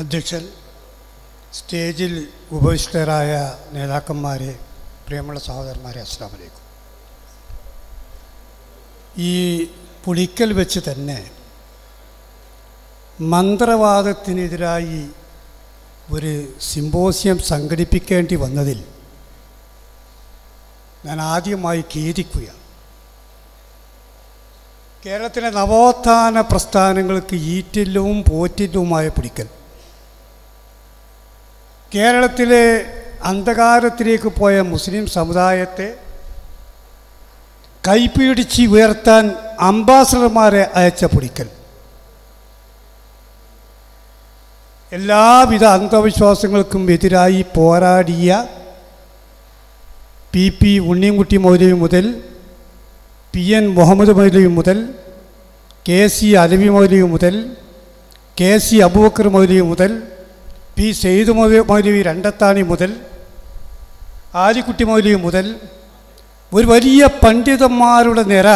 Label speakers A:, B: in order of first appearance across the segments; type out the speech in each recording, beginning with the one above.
A: അധ്യക്ഷൻ സ്റ്റേജിൽ ഉപവിഷ്ടരായ നേതാക്കന്മാരെ പ്രിയമുള്ള സഹോദരന്മാരെ അസ്സാം വലൈക്കും ഈ പുളിക്കൽ വെച്ച് തന്നെ മന്ത്രവാദത്തിനെതിരായി ഒരു സിമ്പോസിയം സംഘടിപ്പിക്കേണ്ടി വന്നതിൽ ഞാൻ ആദ്യമായി ഖേദിക്കുകയാണ്. കേരളത്തിലെ നവോത്ഥാന പ്രസ്ഥാനങ്ങൾക്ക് ഈറ്റില്ലവും പോറ്റില്ലവുമായ പിടിക്കൽ കേരളത്തിലെ അന്ധകാരത്തിലേക്ക് പോയ മുസ്ലിം സമുദായത്തെ കൈപ്പിടിച്ച് ഉയർത്താൻ അംബാസഡർമാരെ അയച്ച പൊടിക്കൽ. എല്ലാവിധ അന്ധവിശ്വാസങ്ങൾക്കും എതിരായി പോരാടിയ പി പി ഉണ്ണിൻകുട്ടി മൗലവി മുതൽ പി എൻ മുഹമ്മദ് മൗലവി മുതൽ കെ സി അലവി മൗലവി മുതൽ കെ സി അബൂബക്കർ മൗലവി മുതൽ പി സെയ്ദ് മൗലവി രണ്ടത്താണി മുതൽ ആലിക്കുട്ടി മൗലവി മുതൽ ഒരു വലിയ പണ്ഡിതന്മാരുടെ നിര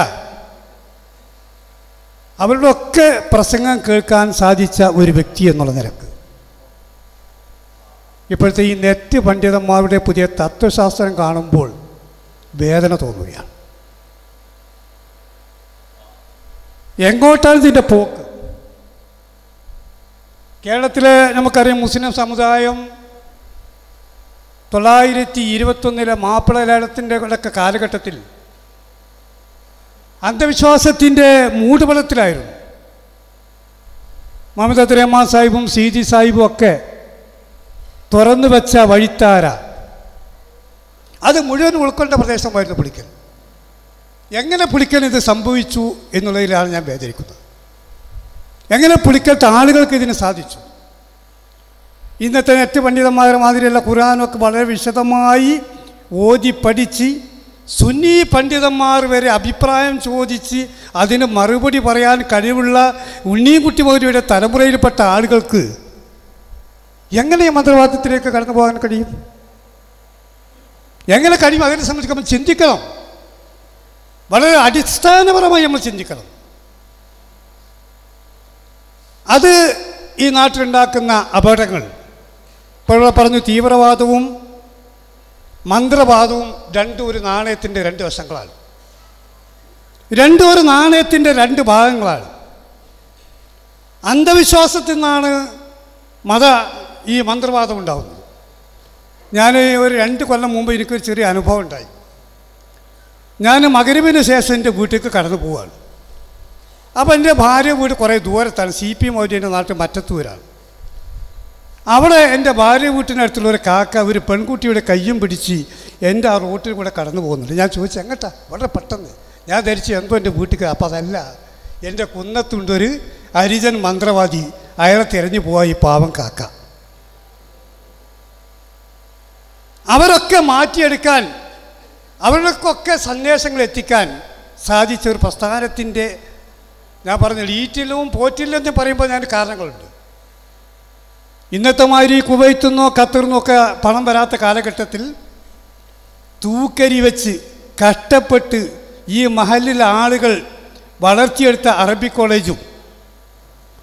A: അവരുടെ ഒക്കെ പ്രസംഗം കേൾക്കാൻ സാധിച്ച ഒരു വ്യക്തി എന്നുള്ള നിരക്ക്. ഇപ്പോഴത്തെ ഈ നെറ്റ് പണ്ഡിതന്മാരുടെ പുതിയ തത്വശാസ്ത്രം കാണുമ്പോൾ വേദന തോന്നുകയാണ്. എങ്ങോട്ടാണ് ഇതിന്റെ പോക്ക് കേരളത്തിലെ നമുക്കറിയാം മുസ്ലിം സമുദായം തൊള്ളായിരത്തി ഇരുപത്തൊന്നിലെ മാപ്പിള ലേലത്തിന്റെ ഒക്കെ കാലഘട്ടത്തിൽ അന്ധവിശ്വാസത്തിന്റെ മൂടുപടത്തിലായിരുന്നു. മുഹമ്മദ് അബ്ദുറഹ്മാൻ സാഹിബും സി ജി സാഹിബും ഒക്കെ തുറന്നു വെച്ച വഴിത്താര. അത് മുഴുവൻ ഉൾക്കൊണ്ട പ്രദേശമായിരുന്നു പുളിക്കൽ. എങ്ങനെ പുളിക്കൽ ഇത് സംഭവിച്ചു എന്നുള്ളതിലാണ് ഞാൻ വേദനിക്കുന്നത്. എങ്ങനെ പുളിക്കലത്തെ ആളുകൾക്ക് ഇതിന് സാധിച്ചു? ഇന്നത്തെ നെറ്റ് പണ്ഡിതന്മാരെ മാതിരിയുള്ള ഖുർആാനൊക്കെ വളരെ വിശദമായി ഓതി പഠിച്ച് സുന്നി പണ്ഡിതന്മാർ വരെ അഭിപ്രായം ചോദിച്ച് അതിന് മറുപടി പറയാൻ കഴിവുള്ള ഉണ്ണിക്കുട്ടി മൗര്യയുടെ തലമുറയിൽപ്പെട്ട ആളുകൾക്ക് എങ്ങനെ മന്ത്രവാദത്തിലേക്ക് കടന്നു പോകാൻ കഴിയും? എങ്ങനെ കഴിയും? അതിനെ സംബന്ധിച്ച് നമ്മൾ ചിന്തിക്കണം. വളരെ അടിസ്ഥാനപരമായി നമ്മൾ ചിന്തിക്കണം. അത് ഈ നാട്ടിലുണ്ടാക്കുന്ന അപകടങ്ങൾ. ഇപ്പോൾ പറഞ്ഞു തീവ്രവാദവും മന്ത്രവാദവും രണ്ടും ഒരു നാണയത്തിന്റെ രണ്ട് വശങ്ങളാണ്. രണ്ടും ഒരു നാണയത്തിന്റെ രണ്ട് ഭാഗങ്ങളാണ്. അന്ധവിശ്വാസത്തിൽ നിന്നാണ് മത ഈ മന്ത്രവാദം ഉണ്ടാകുന്നത് ഞാൻ ഒരു രണ്ട് കൊല്ലം മുമ്പ് എനിക്കൊരു ചെറിയ അനുഭവം ഉണ്ടായി. ഞാൻ മകരവിന് ശേഷം എന്റെ വീട്ടിലേക്ക് കടന്നു പോവുകയാണ്. അപ്പോൾ എന്റെ ഭാര്യ വീട് കുറേ ദൂരത്താണ്. സി പി മൗര്യന്റെ നാട്ടിൽ മറ്റത്തൂരാണ്. അവിടെ എന്റെ ഭാര്യ വീട്ടിനടുത്തുള്ള ഒരു കാക്ക ഒരു പെൺകുട്ടിയുടെ കയ്യും പിടിച്ച് എന്റെ ആ റോട്ടിൽ കൂടെ കടന്നു പോകുന്നുണ്ട്. ഞാൻ ചോദിച്ചു എങ്ങട്ടാ? വളരെ പെട്ടെന്ന്. ഞാൻ ധരിച്ചു എന്തോ എന്റെ വീട്ടിൽ അപ്പോൾ അതല്ല. എന്റെ കുന്നത്തുണ്ടൊരു ഹരിജൻ മന്ത്രവാദി അയാളെ തിരഞ്ഞു പോവാ ഈ പാവം കാക്ക. അവരൊക്കെ മാറ്റിയെടുക്കാൻ അവർക്കൊക്കെ സന്ദേശങ്ങൾ എത്തിക്കാൻ സാധിച്ച ഒരു പ്രസ്ഥാനത്തിന്റെ ഞാൻ പറഞ്ഞില്ല ലീറ്റിലും പോറ്റില്ലെന്ന് പറയുമ്പോൾ ഞാൻ കാരണങ്ങളുണ്ട്. ഇന്നത്തെ മാതിരി കുവൈത്തുനിന്നോ ഖത്തറിനോ ഒക്കെ പണം വരാത്ത കാലഘട്ടത്തിൽ തൂക്കരി വെച്ച് കഷ്ടപ്പെട്ട് ഈ മഹലിലെ ആളുകൾ വളർത്തിയെടുത്ത അറബി കോളേജും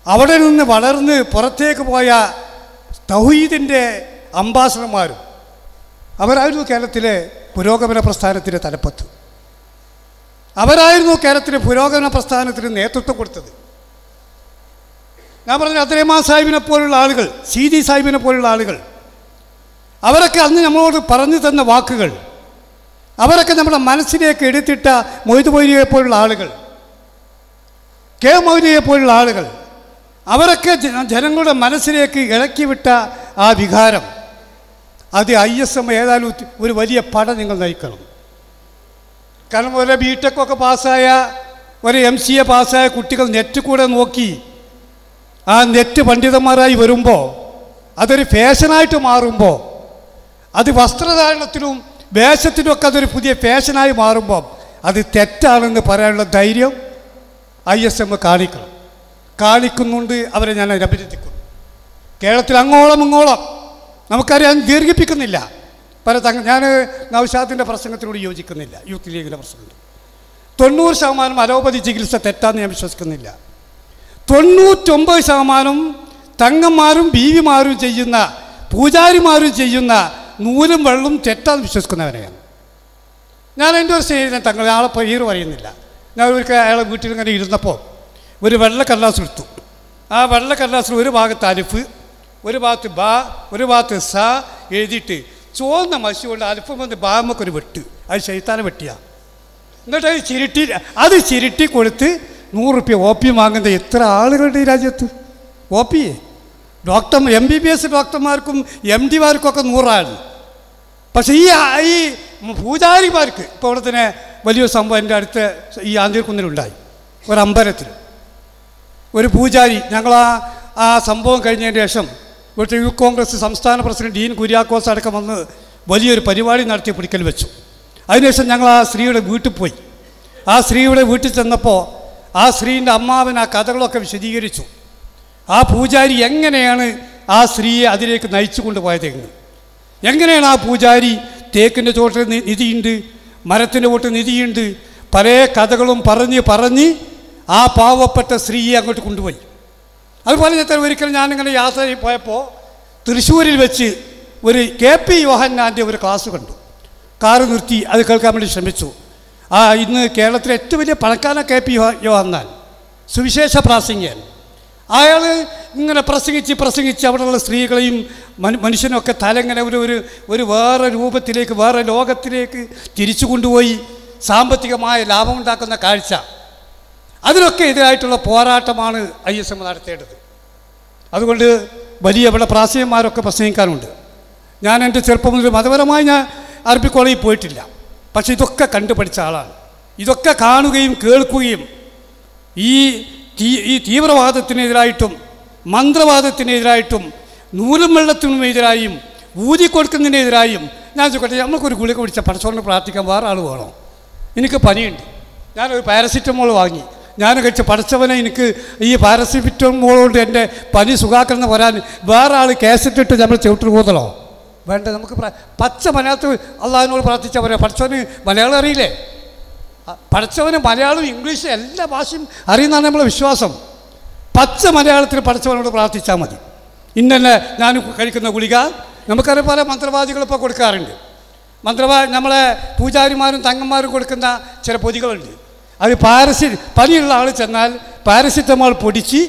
A: അവിടെ നിന്ന് വളർന്ന് പുറത്തേക്ക് പോയ തൗഹീദിന്റെ അംബാസഡർമാരും അവരായിരുന്നു കേരളത്തിലെ പുരോഗമന പ്രസ്ഥാനത്തിന്റെ തലപ്പത്ത്. അവരായിരുന്നു കേരളത്തിലെ പുരോഗമന പ്രസ്ഥാനത്തിന് നേതൃത്വം കൊടുത്തത്. ഞാൻ പറഞ്ഞ അദ്രഹ്മാൻ സാഹിബിനെ പോലുള്ള ആളുകൾ സി ജി സാഹിബിനെ പോലുള്ള ആളുകൾ അവരൊക്കെ അന്ന് നമ്മളോട് പറഞ്ഞു തന്ന വാക്കുകൾ അവരൊക്കെ നമ്മുടെ മനസ്സിലേക്ക് എടുത്തിട്ട മൊയ്ത് മൊയ്തിയെ പോലുള്ള ആളുകൾ കെ മൗര്യയെ പോലുള്ള ആളുകൾ അവരൊക്കെ ജനങ്ങളുടെ മനസ്സിലേക്ക് ഇളക്കിവിട്ട ആ വികാരം അത് ഐ എസ് എം ഏതായാലും ഒരു വലിയ പട നിങ്ങൾ നയിക്കണം. കാരണം ഒരു ബി ടെക്കൊക്കെ പാസ്സായ ഒരു എം സി എ പാസ്സായ കുട്ടികൾ നെറ്റ് കൂടെ നോക്കി ആ നെറ്റ് പണ്ഡിതന്മാരായി വരുമ്പോൾ അതൊരു ഫാഷനായിട്ട് മാറുമ്പോൾ അത് വസ്ത്രധാരണത്തിനും വേഷത്തിനും ഒക്കെ അതൊരു പുതിയ ഫാഷനായി മാറുമ്പോൾ അത് തെറ്റാണെന്ന് പറയാനുള്ള ധൈര്യം ഐ എസ് എം കാണിക്കണം. കാണിക്കുന്നുണ്ട് അവരെ ഞാൻ അഭിനന്ദിക്കുന്നു. കേരളത്തിൽ അങ്ങോളം ഇങ്ങോളം നമുക്കറിയാൻ ദീർഘിപ്പിക്കുന്നില്ല. പല തങ്ങ ഞാൻ നൗഷാദിന്റെ പ്രസംഗത്തിനോട് യോജിക്കുന്നില്ല. യൂത്ത് ലീഗിന്റെ പ്രസംഗം തൊണ്ണൂറ് ശതമാനം അലോപ്പതി ചികിത്സ തെറ്റാന്ന് ഞാൻ വിശ്വസിക്കുന്നില്ല. തൊണ്ണൂറ്റൊമ്പത് ശതമാനം തങ്ങന്മാരും ബീവിമാരും ചെയ്യുന്ന പൂജാരിമാരും ചെയ്യുന്ന നൂലും വെള്ളം തെറ്റാന്ന് വിശ്വസിക്കുന്നവനെയാണ് ഞാൻ എന്റെ ഒരു സ്നേഹിതൻ തങ്ങൾ ആളെ പേര് പറയുന്നില്ല. ഞാൻ ഒരു അയാളെ വീട്ടിൽ ഇങ്ങനെ ഇരുന്നപ്പോൾ ഒരു വെള്ള കല്ലാസ് എടുത്തു. ആ വെള്ള കല്ലാസിൽ ഒരു ഭാഗത്ത് അലിഫ് ഒരു ഭാഗത്ത് ബ ഒരു ഭാഗത്ത് സ എഴുതിയിട്ട് ചുവന്ന കൊണ്ട് അല്പം വന്ന് ബാമൊക്കെ ഒരു വെട്ട്. അത് ശൈത്താന വെട്ടിയാ. എന്നിട്ട് അത് ചിരുട്ടി അത് ചിരുട്ടി കൊടുത്ത് നൂറ് റുപ്യ ഒ പി വാങ്ങുന്ന എത്ര ആളുകളുടെ ഈ രാജ്യത്ത്? O P doctor M B B S ഡോക്ടർമാർക്കും M ഡിമാർക്കൊക്കെ നൂറാണ്. പക്ഷേ ഈ ഈ പൂജാരിമാർക്ക് ഇപ്പോൾ ഇവിടെ തന്നെ വലിയൊരു സംഭവം എന്റെ അടുത്ത് ഈ ആന്തിരക്കുന്നിലുണ്ടായി ഒരു അമ്പലത്തിൽ ഒരു പൂജാരി ഞങ്ങൾ ആ ആ സംഭവം കഴിഞ്ഞതിന് ശേഷം ഇവിടുത്തെ യൂത്ത് കോൺഗ്രസ് സംസ്ഥാന പ്രസിഡന്റ് ഡീൻ കുര്യാക്കോസ് അടക്കം വന്ന് വലിയൊരു പരിപാടി നടത്തി പിടിക്കൽ വെച്ചു. അതിനുശേഷം ഞങ്ങൾ ആ സ്ത്രീയുടെ വീട്ടിൽ പോയി. ആ സ്ത്രീയുടെ വീട്ടിൽ ചെന്നപ്പോൾ ആ സ്ത്രീന്റെ അമ്മാവൻ ആ കഥകളൊക്കെ വിശദീകരിച്ചു. ആ പൂജാരി എങ്ങനെയാണ് ആ സ്ത്രീയെ അതിലേക്ക് നയിച്ചു കൊണ്ടുപോയതെന്ന് എങ്ങനെയാണ് ആ പൂജാരി തേക്കിന്റെ ചോട്ടിൽ നിധിയുണ്ട് മരത്തിന്റെ ചോട്ടിൽ നിധിയുണ്ട് പല കഥകളും പറഞ്ഞ് പറഞ്ഞ് ആ പാവപ്പെട്ട സ്ത്രീയെ അങ്ങോട്ട് കൊണ്ടുപോയി. അതുപോലെ ഞാൻ ഒരിക്കൽ ഞാനിങ്ങനെ യാത്ര പോയപ്പോൾ തൃശ്ശൂരിൽ വെച്ച് ഒരു കെ പി യോഹന്നാന്റെ ഒരു ക്ലാസ് കണ്ടു. കാറ് നിർത്തി അത് കേൾക്കാൻ വേണ്ടി ശ്രമിച്ചു. ആ ഇന്ന് കേരളത്തിലെ ഏറ്റവും വലിയ പണക്കാരൻ കെ പി യോഹന്നാൻ സുവിശേഷ പ്രാസംഗികൻ. അയാൾ ഇങ്ങനെ പ്രസംഗിച്ച് പ്രസംഗിച്ച് അവിടെയുള്ള സ്ത്രീകളെയും മനു മനുഷ്യനൊക്കെ തലങ്ങനെ ഒരു ഒരു ഒരു വേറെ രൂപത്തിലേക്ക് വേറെ ലോകത്തിലേക്ക് തിരിച്ചു കൊണ്ടുപോയി സാമ്പത്തികമായ ലാഭമുണ്ടാക്കുന്ന കാഴ്ച. അതിനൊക്കെ എതിരായിട്ടുള്ള പോരാട്ടമാണ് ഐ എസ് എം നടത്തേണ്ടത്. അതുകൊണ്ട് വലിയ ഇവിടെ പ്രാസീയന്മാരൊക്കെ പ്രസംഗിക്കാനുണ്ട്. ഞാൻ എന്റെ ചെറുപ്പം മുതൽ മതപരമായി ഞാൻ അറബി കോളേജിൽ പോയിട്ടില്ല. പക്ഷേ ഇതൊക്കെ കണ്ടുപഠിച്ച ആളാണ്. ഇതൊക്കെ കാണുകയും കേൾക്കുകയും ഈ തീ ഈ തീവ്രവാദത്തിനെതിരായിട്ടും മന്ത്രവാദത്തിനെതിരായിട്ടും നൂലും വെള്ളത്തിനുമെതിരായും ഊതിക്കൊടുക്കുന്നതിനെതിരായും ഞാൻ ചോദിക്കട്ടെ നമ്മൾക്കൊരു ഗുളിക പിടിച്ച പടച്ചോറിന് പ്രാർത്ഥിക്കാൻ വേറെ ആൾ വേണോ? എനിക്ക് പനിയുണ്ട്. ഞാനൊരു പാരസിറ്റമോൾ വാങ്ങി. ഞാൻ കഴിച്ച പഠിച്ചവനെ എനിക്ക് ഈ പാരസിറ്റമോൾ കൊണ്ട് എന്റെ പനി സുഖാക്കണമെന്ന് വരാൻ വേറെ ആൾ കേസിട്ടിട്ട് നമ്മൾ ചവിട്ടിൽ പോതലോ വേണ്ട നമുക്ക് പച്ച മലയാളത്തിൽ അള്ളാഹിനോട് പ്രാർത്ഥിച്ചവരെ പഠിച്ചവന് മലയാളം അറിയില്ലേ? പഠിച്ചവന് മലയാളം ഇംഗ്ലീഷ് എല്ലാ ഭാഷയും അറിയുന്നതാണ് നമ്മളെ വിശ്വാസം. പച്ച മലയാളത്തിൽ പഠിച്ചവനോട് പ്രാർത്ഥിച്ചാൽ മതി. ഇന്നെ ഞാൻ കഴിക്കുന്ന ഗുളിക നമുക്കറിയാം പല മന്ത്രവാദികളിപ്പോൾ കൊടുക്കാറുണ്ട്. മന്ത്രവാ നമ്മളെ പൂജാരിമാരും തങ്ങന്മാരും കൊടുക്കുന്ന ചില പൊതികളുണ്ട്. അത് പാരസി പനിയുള്ള ആൾ ചെന്നാൽ പാരസിറ്റമോൾ പൊടിച്ച്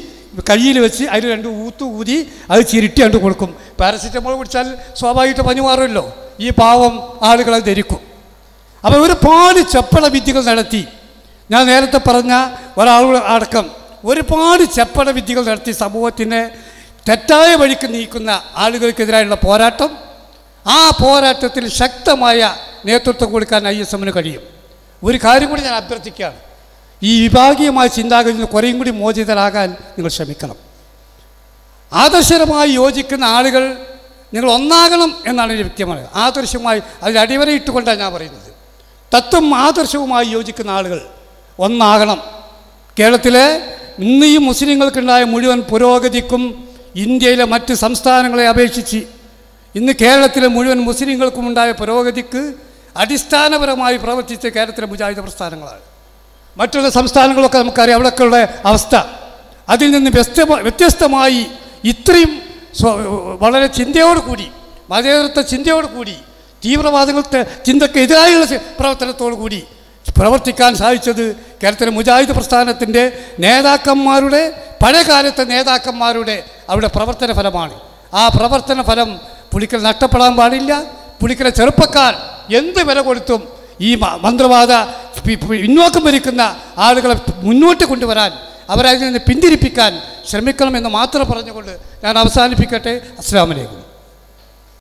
A: കയ്യിൽ വെച്ച് അതിൽ രണ്ട് ഊത്ത് ഊതി അത് ചിരുട്ടി കണ്ട് കൊടുക്കും. പാരസിറ്റമോൾ കുടിച്ചാൽ സ്വാഭാവികമായിട്ട് പനി മാറുമല്ലോ. ഈ പാവം ആളുകളെ ധരിക്കും. അപ്പോൾ ഒരുപാട് ചപ്പള വിദ്യകൾ നടത്തി. ഞാൻ നേരത്തെ പറഞ്ഞ ഒരാൾ അടക്കം ഒരുപാട് ചെപ്പട വിദ്യകൾ നടത്തി സമൂഹത്തിനെ തെറ്റായ വഴിക്ക് നീക്കുന്ന ആളുകൾക്കെതിരായുള്ള പോരാട്ടം. ആ പോരാട്ടത്തിൽ ശക്തമായ നേതൃത്വം കൊടുക്കാൻ ഐ എസ് എമ്മിന് കഴിയും. ഒരു കാര്യം കൂടി ഞാൻ അഭ്യർത്ഥിക്കുകയാണ്. ഈ വിഭാഗീയമായ ചിന്താഗതിയിൽ നിന്ന് കുറേയും കൂടി മോചിതരാകാൻ നിങ്ങൾ ശ്രമിക്കണം. ആദർശപരമായി യോജിക്കുന്ന ആളുകൾ നിങ്ങൾ ഒന്നാകണം എന്നാണ് എന്റെ വ്യക്തിമാണ് ആദർശമായി അതിൽ അടിവരയിട്ടുകൊണ്ടാണ് ഞാൻ പറയുന്നത്. തത്വം ആദർശവുമായി യോജിക്കുന്ന ആളുകൾ ഒന്നാകണം. കേരളത്തിലെ ഇന്ന് ഈ മുസ്ലിങ്ങൾക്കുണ്ടായ മുഴുവൻ പുരോഗതിക്കും ഇന്ത്യയിലെ മറ്റ് സംസ്ഥാനങ്ങളെ അപേക്ഷിച്ച് ഇന്ന് കേരളത്തിലെ മുഴുവൻ മുസ്ലിങ്ങൾക്കും ഉണ്ടായ പുരോഗതിക്ക് അടിസ്ഥാനപരമായി പ്രവർത്തിച്ച കേരളത്തിലെ മുജാഹിദ് പ്രസ്ഥാനങ്ങളാണ്. മറ്റുള്ള സംസ്ഥാനങ്ങളൊക്കെ നമുക്കറിയാം അവിടെയൊക്കെയുള്ള അവസ്ഥ. അതിൽ നിന്ന് വ്യസ്ത വ്യത്യസ്തമായി ഇത്രയും വളരെ ചിന്തയോടുകൂടി മതേതരത്വ ചിന്തയോടുകൂടി തീവ്രവാദങ്ങളുടെ ചിന്തയ്ക്ക് എതിരായുള്ള പ്രവർത്തനത്തോടു കൂടി പ്രവർത്തിക്കാൻ സാധിച്ചത് കേരളത്തിലെ മുജാഹിദ് പ്രസ്ഥാനത്തിന്റെ നേതാക്കന്മാരുടെ പഴയകാലത്തെ നേതാക്കന്മാരുടെ അവരുടെ പ്രവർത്തന ഫലമാണ്. ആ പ്രവർത്തന ഫലം പുളിക്കൽ നഷ്ടപ്പെടാൻ പാടില്ല. പുളിക്കലെ ചെറുപ്പക്കാർ എന്ത് വില കൊടുത്തും ഈ മന്ത്രവാദ പിന്നോക്കം ഭരിക്കുന്ന ആളുകളെ മുന്നോട്ട് കൊണ്ടുവരാൻ അവരതിൽ നിന്ന് പിന്തിരിപ്പിക്കാൻ ശ്രമിക്കണമെന്ന് മാത്രം പറഞ്ഞുകൊണ്ട് ഞാൻ അവസാനിപ്പിക്കട്ടെ. അസ്സാം വലൈക്കും